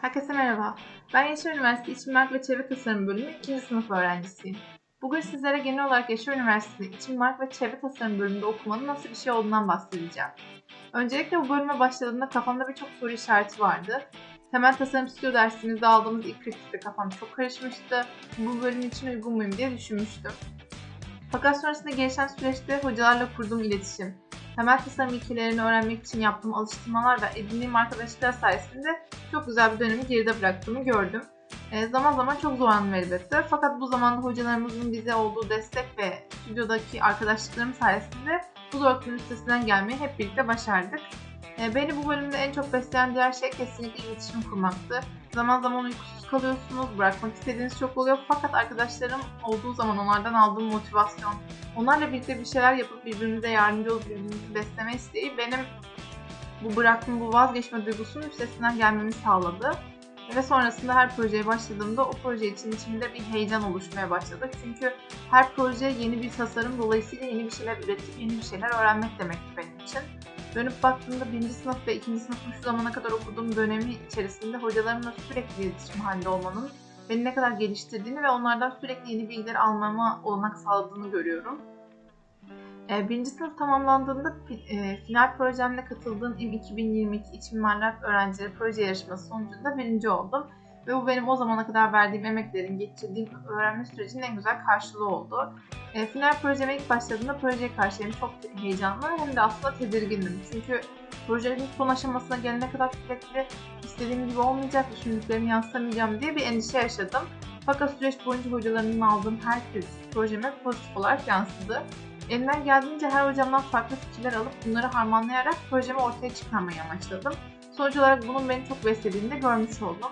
Herkese merhaba. Ben Yaşar Üniversitesi İçin Mark ve Çevre Tasarım Bölümü 2. sınıf öğrencisiyim. Bugün sizlere genel olarak Yaşar Üniversitesi İçin Mark ve Çevre Tasarım Bölümünde okumanın nasıl bir şey olduğundan bahsedeceğim. Öncelikle bu bölüme başladığımda kafamda birçok soru işareti vardı. Temel tasarım stüdyo dersimizde aldığımız ilk kritikte kafam çok karışmıştı. Bu bölüm için uygun muyum diye düşünmüştüm. Fakat sonrasında gelişen süreçte hocalarla kurduğum iletişim, temel tasarım ilkelerini öğrenmek için yaptığım alıştırmalar ve edindiğim arkadaşlıklar sayesinde çok güzel bir dönemi geride bıraktığımı gördüm. E, zaman zaman çok zorlandım elbette. Fakat bu zamanda hocalarımızın bize olduğu destek ve stüdyodaki arkadaşlıklarım sayesinde bu zorlukların üstesinden gelmeyi hep birlikte başardık. E, beni bu bölümde en çok besleyen diğer şey kesinlikle iletişim kurmaktı. Zaman zaman uykusuz kalıyorsunuz, bırakmak istediğiniz çok oluyor fakat arkadaşlarım olduğu zaman onlardan aldığım motivasyon, onlarla birlikte bir şeyler yapıp birbirimize yardımcı olup birbirimizi besleme isteği benim bu bıraktım, bu vazgeçme duygusunun üstesinden gelmemi sağladı. Ve sonrasında her projeye başladığımda o proje için içimde bir heyecan oluşmaya başladı. Çünkü her proje yeni bir tasarım dolayısıyla yeni bir şeyler üretip yeni bir şeyler öğrenmek demekti benim için. Dönüp baktığımda birinci sınıf ve ikinci sınıfın şu zamana kadar okuduğum dönemi içerisinde hocalarımla sürekli iletişim halinde olmanın beni ne kadar geliştirdiğini ve onlardan sürekli yeni bilgiler almama olanak sağladığını görüyorum. E, birinci sınıf tamamlandığında e, final projemle katıldığım İM 2022 İç Mimarlar Öğrencileri Proje Yarışması sonucunda birinci oldum. Ve bu benim o zamana kadar verdiğim emeklerin, geçirdiğim öğrenme sürecinin en güzel karşılığı oldu. E, final projeme ilk başladığımda projeye karşı hem çok heyecanlı hem de aslında tedirgindim. Çünkü projenin son aşamasına gelene kadar sürekli istediğim gibi olmayacak, düşündüklerimi yansıtamayacağım diye bir endişe yaşadım. Fakat süreç boyunca hocalarımın aldığım her kritik projeme pozitif olarak yansıdı. Elimden geldiğince her hocamdan farklı fikirler alıp bunları harmanlayarak projemi ortaya çıkarmayı amaçladım. Sonuç olarak bunun beni çok beslediğini de görmüş oldum.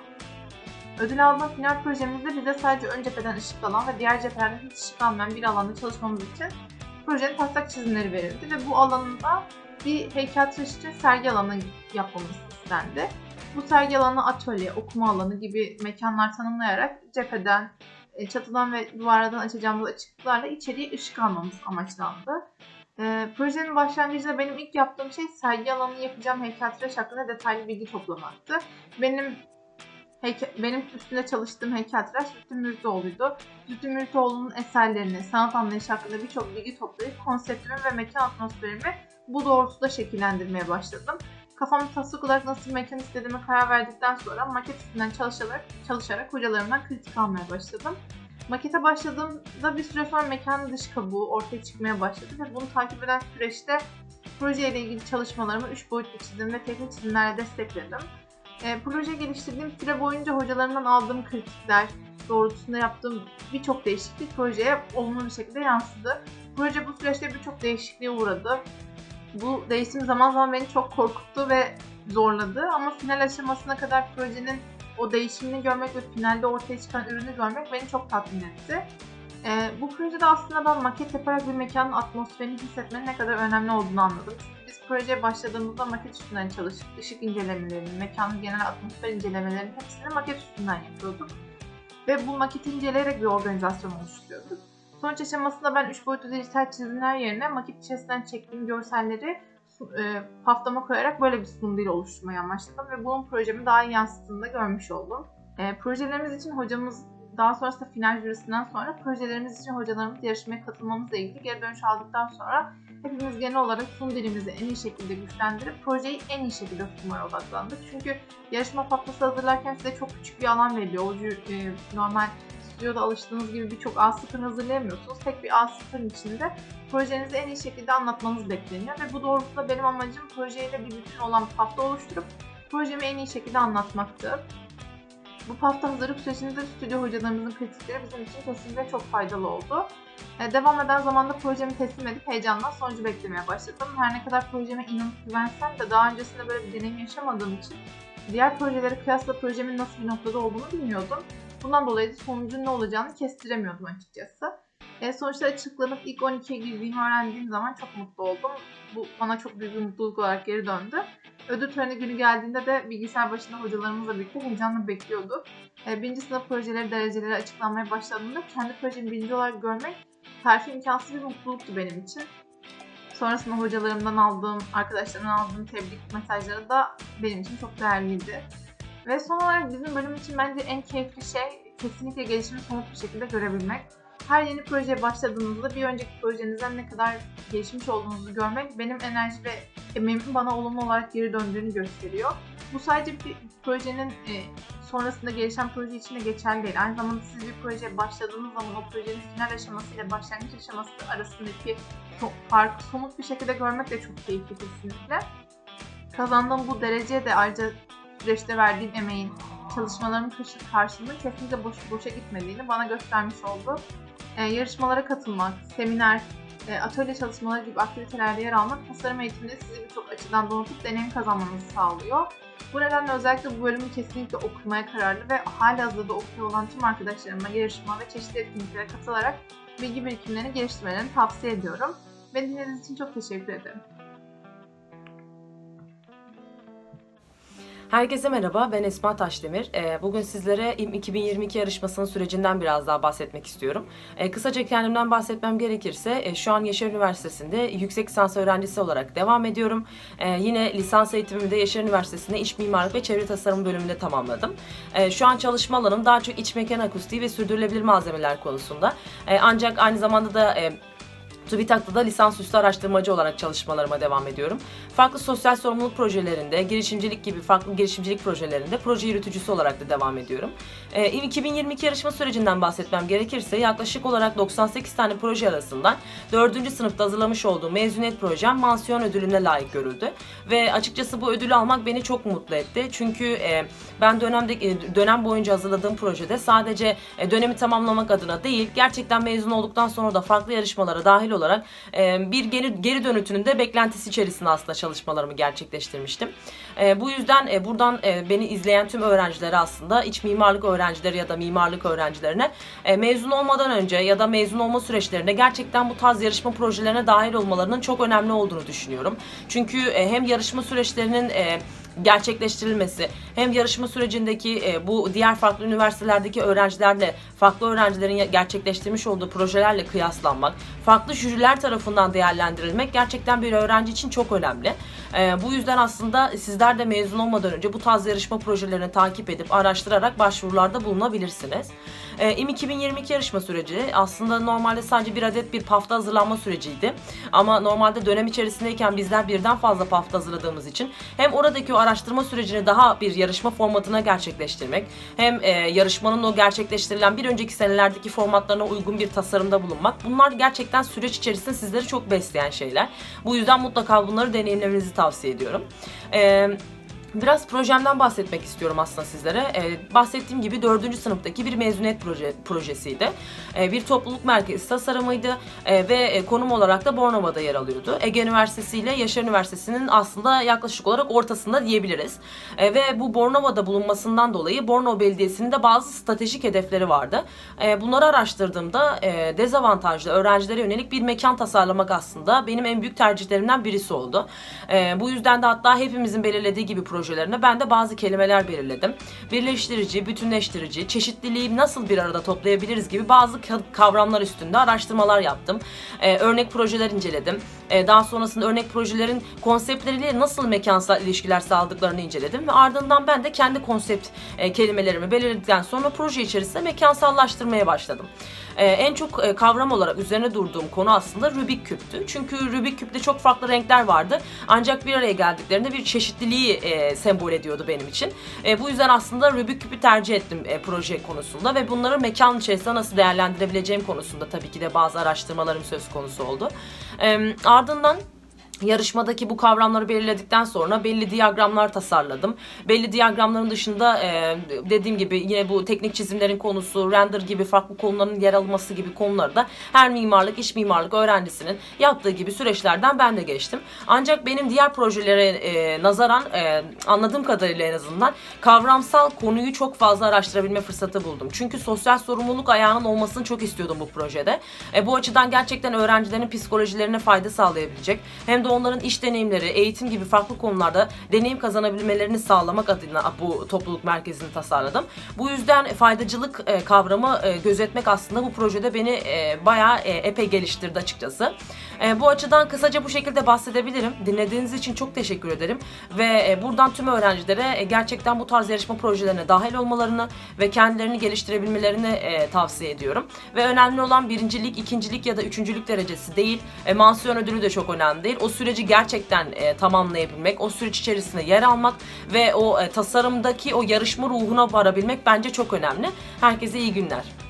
Ödül aldığım final projemizde bize sadece ön cepheden ışık alan ve diğer cephelerden hiç ışık almayan bir alanda çalışmamız için projenin taslak çizimleri verildi ve bu alanda bir heykeltıraş için sergi alanı yapmamız istendi. Bu sergi alanı atölye, okuma alanı gibi mekanlar tanımlayarak cepheden, e, çatıdan ve duvardan açacağımız açıklıklarla içeriye ışık almamız amaçlandı. E, projenin başlangıcında benim ilk yaptığım şey sergi alanını yapacağım heykeltıraş hakkında detaylı bilgi toplamaktı. Benim heyke, benim üstünde çalıştığım heykeltıraş Zühtü Mürtoğlu'ydu. Zühtü Mürtoğlu'nun eserlerini, sanat anlayışı hakkında birçok bilgi toplayıp konseptimi ve mekan atmosferimi bu doğrultuda şekillendirmeye başladım. Kafamda taslak olarak nasıl mekan istediğime karar verdikten sonra maket üstünden çalışarak, çalışarak hocalarımdan kritik almaya başladım. Makete başladığımda bir süre sonra mekanın dış kabuğu ortaya çıkmaya başladı ve bunu takip eden süreçte projeyle ilgili çalışmalarımı 3 boyutlu çizim ve teknik çizimlerle destekledim. E, proje geliştirdiğim süre boyunca hocalarımdan aldığım kritikler doğrultusunda yaptığım birçok değişiklik projeye olumlu bir şekilde yansıdı. Proje bu süreçte birçok değişikliğe uğradı. Bu değişim zaman zaman beni çok korkuttu ve zorladı ama final aşamasına kadar projenin o değişimini görmek ve finalde ortaya çıkan ürünü görmek beni çok tatmin etti. Ee, bu projede aslında ben maket yaparak bir mekanın atmosferini hissetmenin ne kadar önemli olduğunu anladım. Projeye başladığımızda maket üstünden çalışıp ışık incelemelerini, mekanın genel atmosfer incelemelerinin hepsini maket üstünden yapıyorduk. Ve bu maketi inceleyerek bir organizasyon oluşturuyorduk. Sonuç aşamasında ben 3 boyutlu dijital çizimler yerine maket içerisinden çektiğim görselleri e, paftama koyarak böyle bir sunum dili oluşturmayı amaçladım ve bunun projemi daha iyi yansıttığını da görmüş oldum. E, projelerimiz için hocamız daha sonrasında final jürisinden sonra projelerimiz için hocalarımız yarışmaya katılmamızla ilgili geri dönüş aldıktan sonra hepimiz genel olarak sunum dilimizi en iyi şekilde güçlendirip projeyi en iyi şekilde sunmaya odaklandık. Çünkü yarışma paftası hazırlarken size çok küçük bir alan veriliyor. O e, normal stüdyoda alıştığınız gibi birçok A0 hazırlayamıyorsunuz. Tek bir A0'ın içinde projenizi en iyi şekilde anlatmanız bekleniyor ve bu doğrultuda benim amacım projeyle bir bütün olan bir oluşturup projemi en iyi şekilde anlatmaktı. Bu hafta hazırlık sürecinde stüdyo hocalarımızın kritikleri bizim için kesinlikle çok faydalı oldu. Ee, devam eden zamanda projemi teslim edip heyecanla sonucu beklemeye başladım. Her ne kadar projeme inanıp güvensem de daha öncesinde böyle bir deneyim yaşamadığım için diğer projeleri kıyasla projemin nasıl bir noktada olduğunu bilmiyordum. Bundan dolayı da sonucun ne olacağını kestiremiyordum açıkçası. E, sonuçta açıklanıp ilk 12'ye girdiğimi öğrendiğim zaman çok mutlu oldum. Bu bana çok büyük bir mutluluk olarak geri döndü. Ödül töreni günü geldiğinde de bilgisayar başında hocalarımızla birlikte heyecanla bekliyorduk. E, birinci sınıf projeleri, dereceleri açıklanmaya başladığında kendi projemi birinci olarak görmek tarifi imkansız bir mutluluktu benim için. Sonrasında hocalarımdan aldığım, arkadaşlarımdan aldığım tebrik mesajları da benim için çok değerliydi. Ve son olarak bizim bölüm için bence en keyifli şey kesinlikle gelişimi somut bir şekilde görebilmek. Her yeni projeye başladığınızda bir önceki projenizden ne kadar gelişmiş olduğunuzu görmek benim enerji ve emeğimin bana olumlu olarak geri döndüğünü gösteriyor. Bu sadece bir projenin e, sonrasında gelişen proje için de geçerli değil. Aynı zamanda siz bir projeye başladığınız zaman o projenin final aşaması ile başlangıç aşaması arasındaki farkı somut bir şekilde görmek de çok keyifli kesinlikle. Kazandığım bu dereceye de ayrıca süreçte verdiğim emeğin, çalışmalarımın karşı- karşılığının kesinlikle boş, boşa gitmediğini bana göstermiş oldu. Ee, yarışmalara katılmak, seminer, e, atölye çalışmaları gibi aktivitelerde yer almak tasarım eğitiminde sizi birçok açıdan donatıp deneyim kazanmanızı sağlıyor. Bu nedenle özellikle bu bölümü kesinlikle okumaya kararlı ve halihazırda okuyor olan tüm arkadaşlarıma yarışma ve çeşitli etkinliklere katılarak bilgi birikimlerini geliştirmelerini tavsiye ediyorum. Beni dinlediğiniz için çok teşekkür ederim. Herkese merhaba, ben Esma Taşdemir. Ee, Bugün sizlere İM 2022 yarışmasının sürecinden biraz daha bahsetmek istiyorum. Ee, Kısaca kendimden bahsetmem gerekirse, e, şu an Yaşar Üniversitesi'nde yüksek lisans öğrencisi olarak devam ediyorum. Ee, Yine lisans eğitimimi de Yaşar Üniversitesi'nde İç Mimarlık ve Çevre Tasarım bölümünde tamamladım. Şu an çalışma alanım daha çok iç mekan akustiği ve sürdürülebilir malzemeler konusunda. Ancak aynı zamanda da e, TÜBİTAK'ta da lisansüstü araştırmacı olarak çalışmalarıma devam ediyorum. Farklı sosyal sorumluluk projelerinde, girişimcilik gibi farklı girişimcilik projelerinde proje yürütücüsü olarak da devam ediyorum. Ee, 2022 yarışma sürecinden bahsetmem gerekirse yaklaşık olarak 98 tane proje arasından 4. sınıfta hazırlamış olduğum mezuniyet projem mansiyon ödülüne layık görüldü. Ve açıkçası bu ödülü almak beni çok mutlu etti. Çünkü e, ben dönemde e, dönem boyunca hazırladığım projede sadece e, dönemi tamamlamak adına değil, gerçekten mezun olduktan sonra da farklı yarışmalara dahil olarak e, bir geri, geri dönütünün de beklentisi içerisinde aslında çalışmalarımı gerçekleştirmiştim. E, bu yüzden e, buradan e, beni izleyen tüm öğrencilere aslında iç mimarlık öğrencileri ya da mimarlık öğrencilerine e, mezun olmadan önce ya da mezun olma süreçlerinde gerçekten bu tarz yarışma projelerine dahil olmalarının çok önemli olduğunu düşünüyorum. Çünkü e, hem yarışma süreçlerinin e, gerçekleştirilmesi hem yarışma sürecindeki e, bu diğer farklı üniversitelerdeki öğrencilerle farklı öğrencilerin gerçekleştirmiş olduğu projelerle kıyaslanmak, farklı jüriler tarafından değerlendirilmek gerçekten bir öğrenci için çok önemli. E, bu yüzden aslında sizler de mezun olmadan önce bu tarz yarışma projelerini takip edip araştırarak başvurularda bulunabilirsiniz. E, İM 2022 yarışma süreci aslında normalde sadece bir adet bir pafta hazırlanma süreciydi. Ama normalde dönem içerisindeyken bizler birden fazla pafta hazırladığımız için hem oradaki o araştırma sürecini daha bir yarışma formatına gerçekleştirmek hem e, yarışmanın o gerçekleştirilen bir önceki senelerdeki formatlarına uygun bir tasarımda bulunmak bunlar gerçekten süreç içerisinde sizleri çok besleyen şeyler. Bu yüzden mutlaka bunları deneyimlemenizi tavsiye ediyorum. Eee Biraz projemden bahsetmek istiyorum aslında sizlere. Ee, bahsettiğim gibi 4. sınıftaki bir mezuniyet proje, projesiydi. Ee, bir topluluk merkezi tasarımıydı Ee, ve e, konum olarak da Bornova'da yer alıyordu. Ege Üniversitesi ile Yaşar Üniversitesi'nin aslında yaklaşık olarak ortasında diyebiliriz. Ee, ve bu Bornova'da bulunmasından dolayı Bornova Belediyesi'nin de bazı stratejik hedefleri vardı. Ee, bunları araştırdığımda e, dezavantajlı öğrencilere yönelik bir mekan tasarlamak aslında benim en büyük tercihlerimden birisi oldu. Ee, bu yüzden de hatta hepimizin belirlediği gibi projelerine ben de bazı kelimeler belirledim. Birleştirici, bütünleştirici, çeşitliliği nasıl bir arada toplayabiliriz gibi bazı ka- kavramlar üstünde araştırmalar yaptım. Ee, örnek projeler inceledim. Ee, daha sonrasında örnek projelerin konseptleriyle nasıl mekansal ilişkiler sağladıklarını inceledim ve ardından ben de kendi konsept e, kelimelerimi belirledikten sonra proje içerisinde mekansallaştırmaya başladım. Ee, en çok e, kavram olarak üzerine durduğum konu aslında Rubik küptü. Çünkü Rubik küpte çok farklı renkler vardı. Ancak bir araya geldiklerinde bir çeşitliliği e, sembol ediyordu benim için. E, bu yüzden aslında Rubik küpü tercih ettim e, proje konusunda ve bunları mekan içerisinde nasıl değerlendirebileceğim konusunda tabii ki de bazı araştırmalarım söz konusu oldu. E, ardından Yarışmadaki bu kavramları belirledikten sonra belli diyagramlar tasarladım. Belli diyagramların dışında e, dediğim gibi yine bu teknik çizimlerin konusu, render gibi farklı konuların yer alması gibi konuları da her mimarlık, iç mimarlık öğrencisinin yaptığı gibi süreçlerden ben de geçtim. Ancak benim diğer projelere e, nazaran e, anladığım kadarıyla en azından kavramsal konuyu çok fazla araştırabilme fırsatı buldum. Çünkü sosyal sorumluluk ayağının olmasını çok istiyordum bu projede. E, bu açıdan gerçekten öğrencilerin psikolojilerine fayda sağlayabilecek hem de onların iş deneyimleri, eğitim gibi farklı konularda deneyim kazanabilmelerini sağlamak adına bu topluluk merkezini tasarladım. Bu yüzden faydacılık e, kavramı e, gözetmek aslında bu projede beni e, bayağı epey geliştirdi açıkçası. Bu açıdan kısaca bu şekilde bahsedebilirim. Dinlediğiniz için çok teşekkür ederim ve buradan tüm öğrencilere gerçekten bu tarz yarışma projelerine dahil olmalarını ve kendilerini geliştirebilmelerini tavsiye ediyorum. Ve önemli olan birincilik, ikincilik ya da üçüncülük derecesi değil. Mansiyon ödülü de çok önemli değil. O süreci gerçekten e, tamamlayabilmek, o süreç içerisinde yer almak ve o e, tasarımdaki o yarışma ruhuna varabilmek bence çok önemli. Herkese iyi günler.